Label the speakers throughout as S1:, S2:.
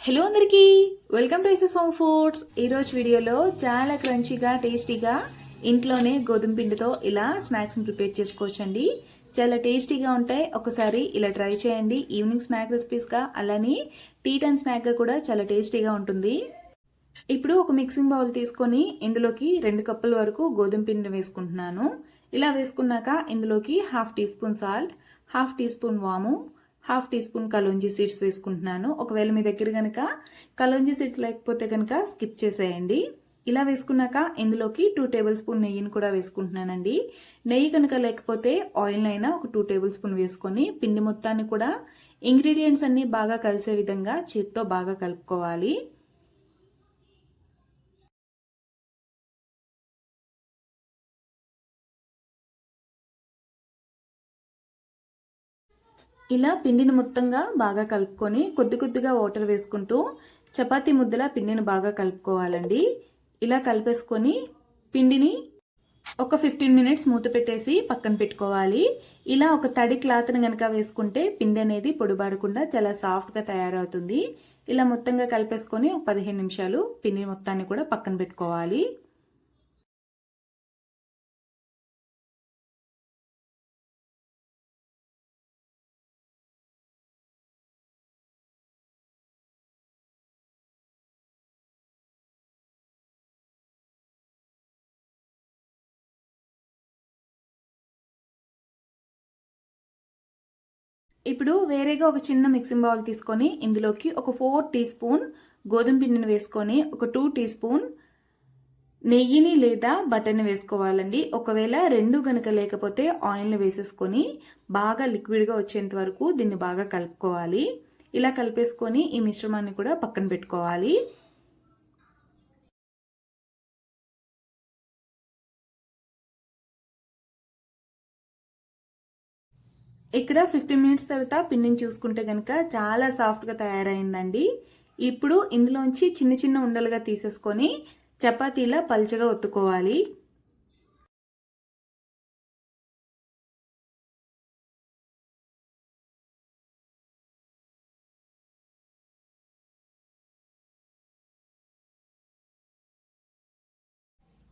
S1: Hello అందరికీ. Welcome to ices home foods ఈరోజు వీడియోలో చాలా క్రంచీగా టేస్టీగా ఇంట్లోనే గోధుమ పిండితో ఇలా స్నాక్స్ని ప్రిపేర్ చేసుకోవచ్చండి. చాలా టేస్టీగా ఉంటాయి. ఒకసారి ఇలా ట్రై చేయండి. ఈవినింగ్ స్నాక్ రెసిపీస్గా అలానే టీ టైమ్ స్నాక్గా కూడా చాలా టేస్టీగా ఉంటుంది. ఇప్పుడు ఒక మిక్సింగ్ బౌల్ తీసుకొని ఇందులోకి రెండు కప్పుల వరకు గోధుమ పిండి వేసుకుంటున్నాను. ఇలా వేసుకున్నాక ఇందులోకి half teaspoon salt half teaspoon వాము half teaspoon kalonji seeds వేసుకుంటున్నాను. ఒకవేళ మీ దగ్గర కనుక కలోంజీ సీడ్స్ లేకపోతే కనుక స్కిప్ చేసేయండి. ఇలా వేసుకున్నాక ఇందులోకి టూ టేబుల్ స్పూన్ నెయ్యిని కూడా వేసుకుంటున్నానండి. నెయ్యి కనుక లేకపోతే ఆయిల్ అయినా ఒక టూ టేబుల్ స్పూన్ వేసుకొని పిండి మొత్తాన్ని కూడా ఇంగ్రీడియంట్స్ అన్నీ బాగా కలిసే విధంగా చేత్తో బాగా కలుపుకోవాలి. ఇలా పిండిని మొత్తంగా బాగా కలుపుకొని కొద్ది కొద్దిగా వాటర్ వేసుకుంటూ చపాతీ ముద్దలా పిండిని బాగా కలుపుకోవాలండి. ఇలా కలిపేసుకొని పిండిని ఒక ఫిఫ్టీన్ మినిట్స్ మూత పెట్టేసి పక్కన పెట్టుకోవాలి. ఇలా ఒక తడి క్లాత్ని కనుక వేసుకుంటే పిండి అనేది పొడిబారకుండా చాలా సాఫ్ట్గా తయారవుతుంది. ఇలా మొత్తంగా కలిపేసుకొని ఒక పదిహేను నిమిషాలు పిండి మొత్తాన్ని కూడా పక్కన పెట్టుకోవాలి. ఇప్పుడు వేరేగా ఒక చిన్న మిక్సింగ్ బౌల్ తీసుకొని ఇందులోకి ఒక ఫోర్ టీ స్పూన్ గోధుమ పిండిని వేసుకొని ఒక టూ టీ స్పూన్ నెయ్యిని లేదా బటర్ని వేసుకోవాలండి. ఒకవేళ రెండు గనక లేకపోతే ఆయిల్ని వేసేసుకొని బాగా లిక్విడ్గా వచ్చేంత వరకు దీన్ని బాగా కలుపుకోవాలి. ఇలా కలిపేసుకొని ఈ మిశ్రమాన్ని కూడా పక్కన పెట్టుకోవాలి. ఇక్కడ ఫిఫ్టీన్ మినిట్స్ తర్వాత పిండిని చూసుకుంటే కనుక చాలా సాఫ్ట్గా తయారైందండి. ఇప్పుడు ఇందులోంచి చిన్న చిన్న ఉండలుగా తీసేసుకొని చపాతీలా పల్చగా ఒత్తుకోవాలి.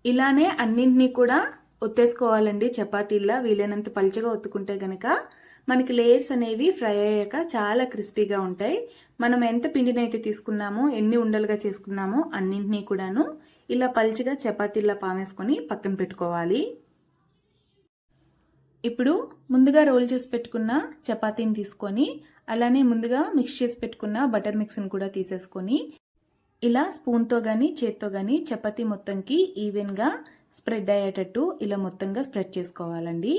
S1: ఇలానే అన్నింటినీ కూడా ఒత్తేసుకోవాలండి చపాతీలా వీలైనంత పల్చగా ఒత్తుకుంటే గనక. మనకి లేయర్స్ అనేవి ఫ్రై అయ్యాక చాలా క్రిస్పీగా ఉంటాయి. మనం ఎంత పిండిని అయితే తీసుకున్నామో ఎన్ని ఉండలుగా చేసుకున్నామో అన్నింటినీ కూడాను ఇలా పల్చగా చపాతీలా పామేసుకొని పక్కన పెట్టుకోవాలి. ఇప్పుడు ముందుగా రోల్ చేసి పెట్టుకున్న చపాతీని తీసుకొని అలానే ముందుగా మిక్స్ చేసి పెట్టుకున్న బటర్ మిక్స్ని కూడా తీసేసుకొని ఇలా స్పూన్తో కానీ చేత్తో కానీ చపాతీ మొత్తంకి ఈవెన్గా స్ప్రెడ్ అయ్యేటట్టు ఇలా మొత్తంగా స్ప్రెడ్ చేసుకోవాలండి.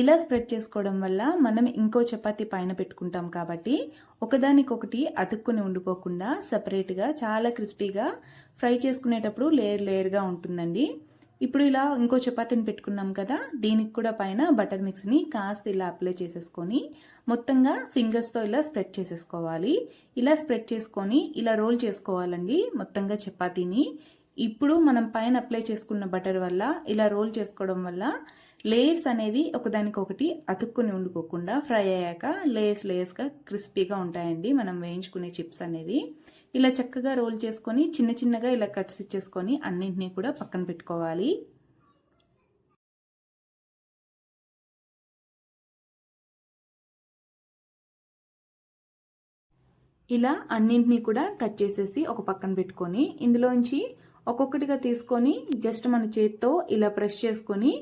S1: ఇలా స్ప్రెడ్ చేసుకోవడం వల్ల మనం ఇంకో చపాతి పైన పెట్టుకుంటాం కాబట్టి ఒకదానికొకటి అతుక్కుని ఉండిపోకుండా సపరేట్గా చాలా క్రిస్పీగా ఫ్రై చేసుకునేటప్పుడు లేయర్ లేయర్గా ఉంటుందండి. ఇప్పుడు ఇలా ఇంకో చపాతీని పెట్టుకున్నాం కదా దీనికి కూడా పైన బటర్ మిక్స్ని కాస్త ఇలా అప్లై చేసేసుకొని మొత్తంగా ఫింగర్స్తో ఇలా స్ప్రెడ్ చేసేసుకోవాలి. ఇలా స్ప్రెడ్ చేసుకొని ఇలా రోల్ చేసుకోవాలండి మొత్తంగా చపాతీని. ఇప్పుడు మనం పైన అప్లై చేసుకున్న బటర్ వల్ల ఇలా రోల్ చేసుకోవడం వల్ల లేయర్స్ అనేవి ఒకదానికొకటి అతుక్కుని ఉండిపోకుండా ఫ్రై అయ్యాక లేయర్స్ లేయర్స్గా క్రిస్పీగా ఉంటాయండి. మనం వేయించుకునే చిప్స్ అనేవి. ఇలా చక్కగా రోల్ చేసుకొని చిన్న చిన్నగా ఇలా కట్స్ ఇచ్చేసుకొని అన్నింటినీ కూడా పక్కన పెట్టుకోవాలి. ఇలా అన్నింటినీ కూడా కట్ చేసేసి ఒక పక్కన పెట్టుకొని ఇందులోంచి ఒక్కొక్కటిగా తీసుకొని జస్ట్ మన చేత్తో ఇలా ప్రెస్ చేసుకొని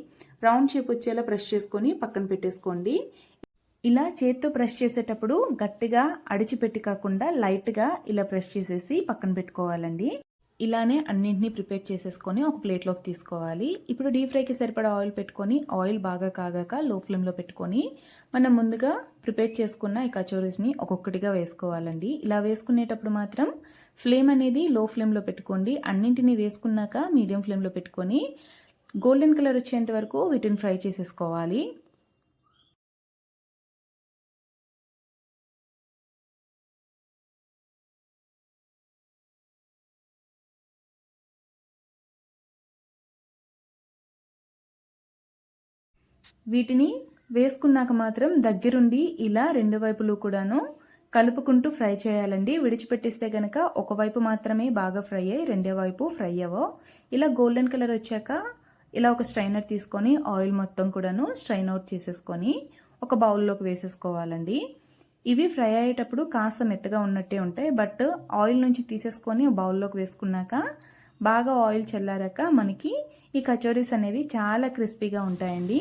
S1: రౌండ్ షేప్ వచ్చేలా ప్రెస్ చేసుకొని పక్కన పెట్టేసుకోండి. ఇలా చేత్తో ప్రెస్ చేసేటప్పుడు గట్టిగా అడిచిపెట్టి కాకుండా లైట్గా ఇలా ప్రెస్ చేసేసి పక్కన పెట్టుకోవాలండి. ఇలానే అన్నింటినీ ప్రిపేర్ చేసేసుకొని ఒక ప్లేట్లోకి తీసుకోవాలి. ఇప్పుడు డీప్ ఫ్రైకి సరిపడా ఆయిల్ పెట్టుకొని ఆయిల్ బాగా కాగాక లో ఫ్లేమ్లో పెట్టుకొని మనం ముందుగా ప్రిపేర్ చేసుకున్న ఈ కచోరీస్ని ఒక్కొక్కటిగా వేసుకోవాలండి. ఇలా వేసుకునేటప్పుడు మాత్రం ఫ్లేమ్ అనేది లో ఫ్లేమ్లో పెట్టుకోండి. అన్నింటినీ వేసుకున్నాక మీడియం ఫ్లేమ్లో పెట్టుకొని గోల్డెన్ కలర్ వచ్చేంత వరకు వీటిని ఫ్రై చేసేసుకోవాలి. వీటిని వేసుకున్నాక మాత్రం దగ్గరుండి ఇలా రెండు వైపులు కూడాను కలుపుకుంటూ ఫ్రై చేయాలండి. విడిచిపెట్టిస్తే కనుక ఒకవైపు మాత్రమే బాగా ఫ్రై అయ్యి రెండో వైపు ఫ్రై అవ్వో. ఇలా గోల్డెన్ కలర్ వచ్చాక ఇలా ఒక స్ట్రైనర్ తీసుకొని ఆయిల్ మొత్తం కూడాను స్ట్రైన్ అవుట్ చేసేసుకొని ఒక బౌల్లోకి వేసేసుకోవాలండి. ఇవి ఫ్రై అయ్యేటప్పుడు కాస్త మెత్తగా ఉన్నట్టే ఉంటాయి. బట్ ఆయిల్ నుంచి తీసేసుకొని బౌల్లోకి వేసుకున్నాక బాగా ఆయిల్ చల్లారాక మనకి ఈ కచోరీస్ అనేవి చాలా క్రిస్పీగా ఉంటాయండి.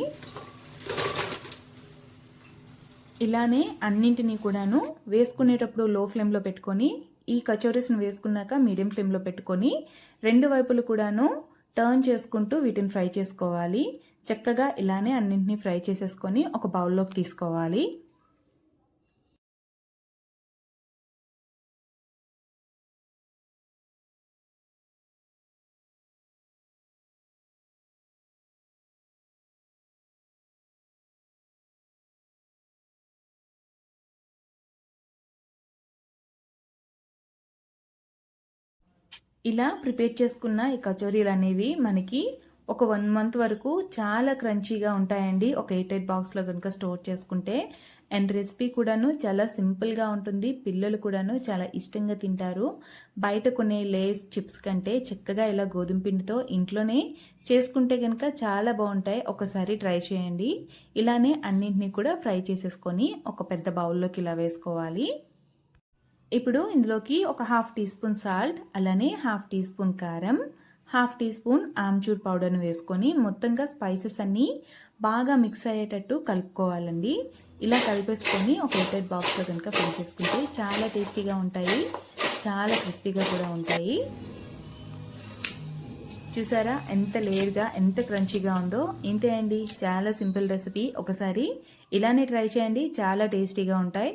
S1: ఇలానే అన్నింటినీ కూడాను వేసుకునేటప్పుడు లో ఫ్లేమ్లో పెట్టుకొని ఈ కచోరీస్ని వేసుకున్నాక మీడియం ఫ్లేమ్లో పెట్టుకొని రెండు వైపులు కూడాను టర్న్ చేసుకుంటూ వీటిని ఫ్రై చేసుకోవాలి. చక్కగా ఇలానే అన్నింటినీ ఫ్రై చేసేసుకొని ఒక బౌల్లోకి తీసుకోవాలి. ఇలా ప్రిపేర్ చేసుకున్న ఈ కచోరీలు అనేవి మనకి ఒక వన్ మంత్ వరకు చాలా క్రంచీగా ఉంటాయండి. ఒక ఎయిట్ ఎయిట్ బాక్స్లో కనుక స్టోర్ చేసుకుంటే అండ్ రెసిపీ కూడాను చాలా సింపుల్గా ఉంటుంది. పిల్లలు కూడాను చాలా ఇష్టంగా తింటారు. బయట కొనే లేస్ చిప్స్ కంటే చక్కగా ఇలా గోధుమ పిండితో ఇంట్లోనే చేసుకుంటే కనుక చాలా బాగుంటాయి. ఒకసారి ట్రై చేయండి. ఇలానే అన్నింటినీ కూడా ఫ్రై చేసేసుకొని ఒక పెద్ద బౌల్లోకి ఇలా వేసుకోవాలి. ఇప్పుడు ఇందులోకి ఒక హాఫ్ టీ స్పూన్ సాల్ట్ అలానే హాఫ్ టీ స్పూన్ కారం హాఫ్ టీ స్పూన్ ఆమ్చూర్ పౌడర్ను వేసుకొని మొత్తంగా స్పైసెస్ అన్నీ బాగా మిక్స్ అయ్యేటట్టు కలుపుకోవాలండి. ఇలా కలిపేసుకొని ఒక ఎయిటెడ్ బాక్స్లో కనుక ఫిల్ చేసుకుంటే చాలా టేస్టీగా ఉంటాయి చాలా క్రిస్పీగా కూడా ఉంటాయి. చూసారా ఎంత లేయర్గా ఎంత క్రంచీగా ఉందో? ఇంతే అండి. చాలా సింపుల్ రెసిపీ. ఒకసారి ఇలానే ట్రై చేయండి. చాలా టేస్టీగా ఉంటాయి.